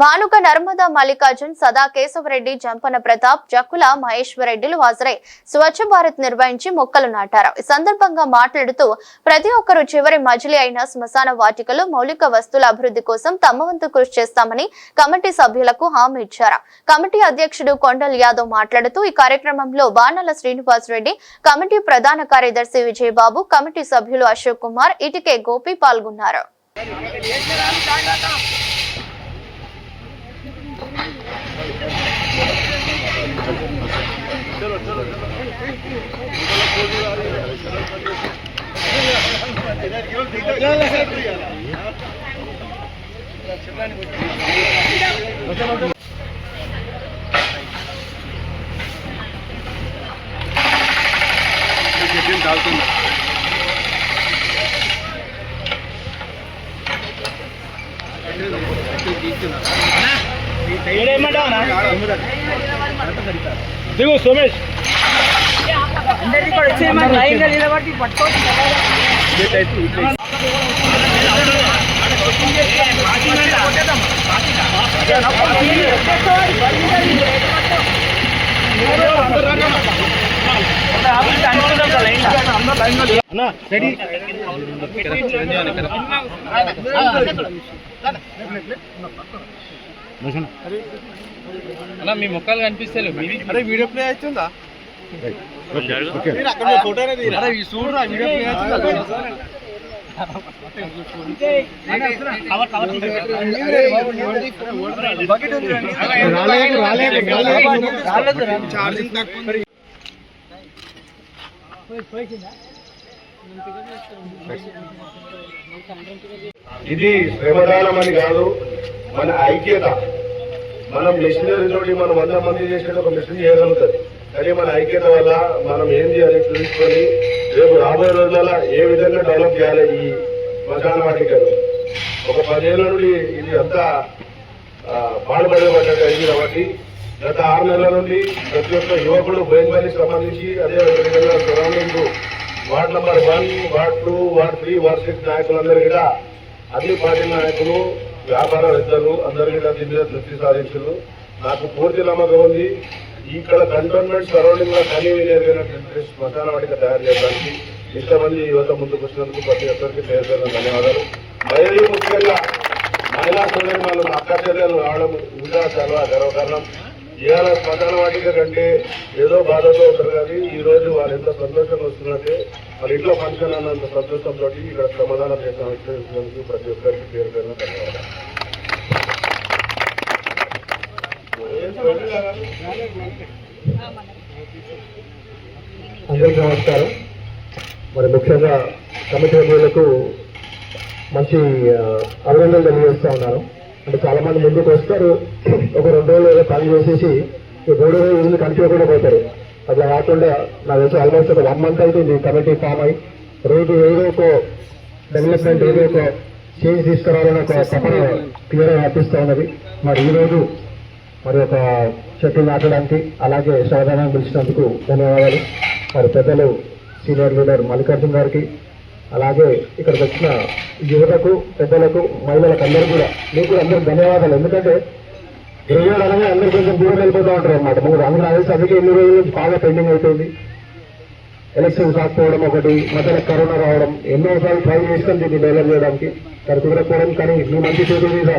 భానుక నర్మదా మల్లికార్జున్ సదా కేశవరెడ్డి జంపన ప్రతాప్ జక్కుల మహేశ్వరరెడ్డిలు హాజరై స్వచ్ఛ భారత్ నిర్వహించి మొక్కలు నాటారు. ఈ సందర్భంగా మాట్లాడుతూ ప్రతి ఒక్కరూ చివరి మజిలీ అయిన శ్మశాన వాటికలో మౌలిక వస్తువుల అభివృద్ధి కోసం తమ వంతు కృషి చేస్తామని కమిటీ సభ్యులకు హామీ ఇచ్చారు. కమిటీ అధ్యక్షుడు కొండల్ యాదవ్ మాట్లాడుతూ ఈ కార్యక్రమంలో బాణాల శ్రీనివాసరెడ్డి కమిటీ ప్రధాన కార్యదర్శి విజయబాబు కమిటీ సభ్యులు అశోక్ కుమార్ ఇటికే గోపి పాల్గొన్నారు. దిగు సోమేష్ అందరికీ కూడా వచ్చి మన లైన్గా నిలబడి అన్న రెడీ అలా మీ మొక్కలు కనిపిస్తలేవు మీది అరే వీడియో ప్లే అవుతుందా ఛార్జింగ్ తక్కువ ఇది శ్రమదానం అని కాదు మన ఐక్యత. మనం మిషనరీ తోటి మనం వంద మంది చేసినట్టు ఒక మిషన్ చేయగలుగుతుంది కానీ మన ఐక్యత వల్ల మనం ఏం చేయాలి తెలుసుకొని రేపు రాబోయే రోజులలో ఏ విధంగా డెవలప్ చేయాలి ఈ శ్మశాన వాటికలు. ఒక పదేళ్ళ నుండి ఇది అంతా పాడుపడబడ్డట్టు అయింది కాబట్టి గత ఆరు నెలల నుండి ప్రతి ఒక్క యువకుడు బోయిన్పల్లికి సంబంధించి అదే విధంగా surrounding ward number one ward two ward three ward six నాయకులందరూ కూడా అన్ని పార్టీ నాయకులు వ్యాపారవేత్తలు అందరూ కూడా దీని మీద దృష్టి సాధించారు నాకు పూర్తి నమ్మకం ఉంది. ఇక్కడ కంటోన్మెంట్ సరౌండింగ్లో కనీవినటువంటి శ్మశాన వాటిక తయారు చేయడానికి ఇంతమంది యువత ముందుకు వచ్చినందుకు ప్రతి ఒక్కరికి పేరు పేరున ధన్యవాదాలు. మరియు ముఖ్యంగా మహిళా సోదరి వాళ్ళు అక్క చర్యలు రావడం ఇంకా చాలా గర్వకారణం ఇవాళ శ్మశాన వాటిక కంటే ఏదో బాధతో ఉంటారు కానీ ఈ రోజు వాళ్ళు ఎంత సంతోషంగా వస్తున్నట్టే వాళ్ళ ఇంట్లో ఫంక్షన్ అన్నంత సంతోషంతో ఇక్కడ శ్రమదానం చేసినందుకు ప్రతి ఒక్కరికి పేరు పేరు ధన్యవాదాలు. అందరికీ నమస్కారం. మరి ముఖ్యంగా కమిటీ సభ్యులకు మంచి అభినందనలు తెలియజేస్తా ఉన్నాను. అంటే చాలా మంది ముందుకు వస్తారు. ఒక రెండు రోజులు ఏదో పని చేసేసి ఈ మూడు రోజులు కనిపించకుండా పోతారు. అట్లా కాకుండా నా తెలిసి ఆల్మోస్ట్ ఒక వన్ మంత్ అయితే ఈ కమిటీ ఫామ్ అయి రోజు ఏదో ఒక డెవలప్మెంట్ ఏదో ఒక చేంజ్ తీసుకురావాలని ఒక తపన క్లియర్ అనిపిస్తూ ఉన్నది. మరి ఈ రోజు మరి ఒక చెట్టు నాటడానికి అలాగే శ్రమదానం పిలిచినందుకు ధన్యవాదాలు. మరి పెద్దలు సీనియర్ లీడర్ మల్లికార్జున గారికి అలాగే ఇక్కడికి వచ్చిన యువతకు పెద్దలకు మహిళలకు అందరూ కూడా మీకు కూడా అందరికి ధన్యవాదాలు. ఎందుకంటే ఇరవై అనగా అందరు కొంచెం దూరం వెళ్ళిపోతూ ఉంటారు అనమాట మూడు అందరూ అందుకే ఎన్ని రోజుల నుంచి బాగా పెండింగ్ అవుతుంది ఎలక్షన్ కాకపోవడం ఒకటి మధ్యలో కరోనా రావడం ఎన్నో సార్లు ట్రై చేస్తాం దీన్ని డెవలప్ చేయడానికి. కానీ కుదరకపోవడం కానీ మీ మంచి చేతుల మీద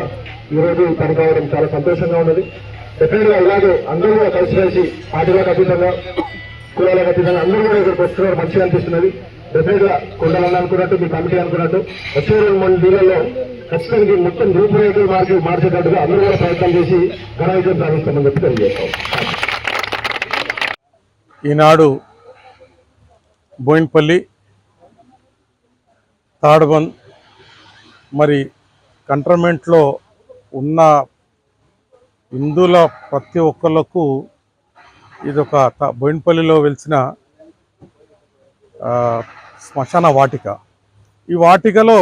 ఈరోజు పని కావడం చాలా సంతోషంగా ఉన్నది. డెఫినెట్గా ఇలాగే అందరూ కూడా కలిసి కలిసి పార్టీలకు అతీతంగా కులాలకు అతీతంగా అందరూ కూడా ఇక్కడికి వస్తున్నారు మంచిగా అనిపిస్తున్నది. డెఫినెట్గా కొండలన్న అనుకున్నట్టు మీ కమిటీ అనుకున్నట్టు వచ్చే రెండు మూడు నెలల్లో ఖచ్చితంగా మొత్తం రూపురేఖలు మార్చి మార్చేటట్టుగా అందరూ కూడా ప్రయత్నం చేసి ఘనవిజయం సాధిస్తామని చెప్పి తెలియజేస్తాం. ఈనాడు బోయిన్పల్లి తాడుబంద్ మరి కంటర్మెంట్లో ఉన్న హిందువుల ప్రతి ఒక్కళ్ళకు ఇదొక బోయిన్పల్లిలో వెలిసిన శ్మశాన వాటిక. ఈ వాటికలో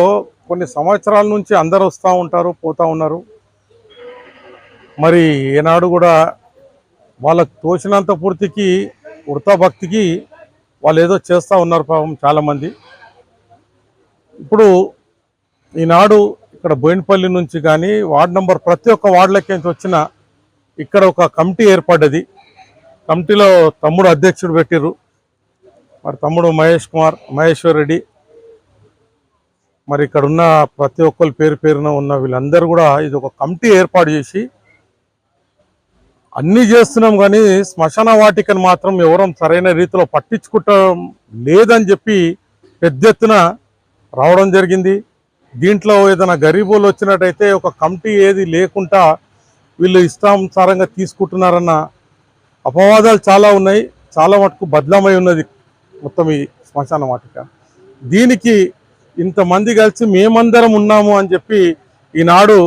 కొన్ని సంవత్సరాల నుంచి అందరు వస్తూ ఉంటారు పోతూ ఉన్నారు. మరి ఏనాడు కూడా వాళ్ళకు తోచినంత పూర్తికి వృతా భక్తికి వాళ్ళు ఏదో చేస్తూ ఉన్నారు పాపం చాలామంది. ఇప్పుడు ఈనాడు ఇక్కడ బోయినపల్లి నుంచి కానీ వార్డ్ నెంబర్ ప్రతి ఒక్క వార్డులకేంచి నుంచి వచ్చిన ఇక్కడ ఒక కమిటీ ఏర్పడ్డది. కమిటీలో తమ్ముడు అధ్యక్షుడు పెట్టిర్రు. మరి తమ్ముడు మహేష్ కుమార్ మహేశ్వర్ రెడ్డి. మరి ఇక్కడ ఉన్న ప్రతి ఒక్కరి పేరు పేరున ఉన్న వీళ్ళందరూ కూడా ఇది ఒక కమిటీ ఏర్పాటు చేసి అన్నీ చేస్తున్నాం కానీ శ్మశాన వాటికను మాత్రం ఎవరం సరైన రీతిలో పట్టించుకుంటాం లేదని చెప్పి పెద్ద ఎత్తున రావడం జరిగింది. దీంట్లో ఏదైనా గరీబులు వచ్చినట్టయితే ఒక కమిటీ ఏది లేకుండా వీళ్ళు ఇష్టానుసారంగా తీసుకుంటున్నారన్న అపవాదాలు చాలా ఉన్నాయి. చాలా మటుకు బదలమై ఉన్నది మొత్తం ఈ శ్మశాన వాటిక. దీనికి ఇంతమంది కలిసి మేమందరం ఉన్నాము అని చెప్పి ఈనాడు